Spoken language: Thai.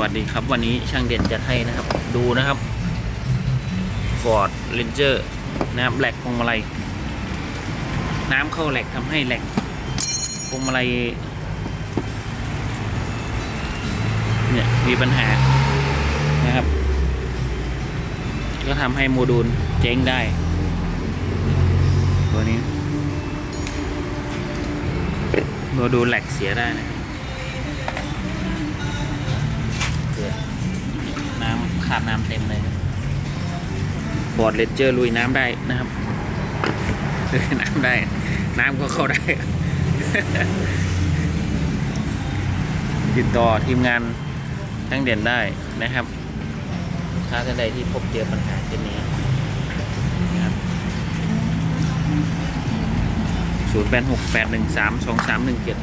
วัสดีครับวันนี้ช่างเด่นจะให้นะครับ ดูนะครับ Ford Ranger นะครับแหลกพวงมาลัย น้ำเข้าแหลกทำให้แหลกพวงมาลัยเนี่ยมีปัญหานะครับ ก็ทำให้โมดูลเจ๊งได้ ตัวนี้โมดูลแหลกเสียได้นะาบน้ำเต็มเลยบอดเลเจอร์ลุยน้ำได้นะครับลุยน้ำได้ น้ำก็เข้าได้ยิดต่อทีมงานทั้งเด่นได้นะครับถ้าท่านใดที่พบเจอปัญหาเช่นนี้ศูนย์แปดหกแปดหนึ่งสามสองสามหนึ่งเจ็ด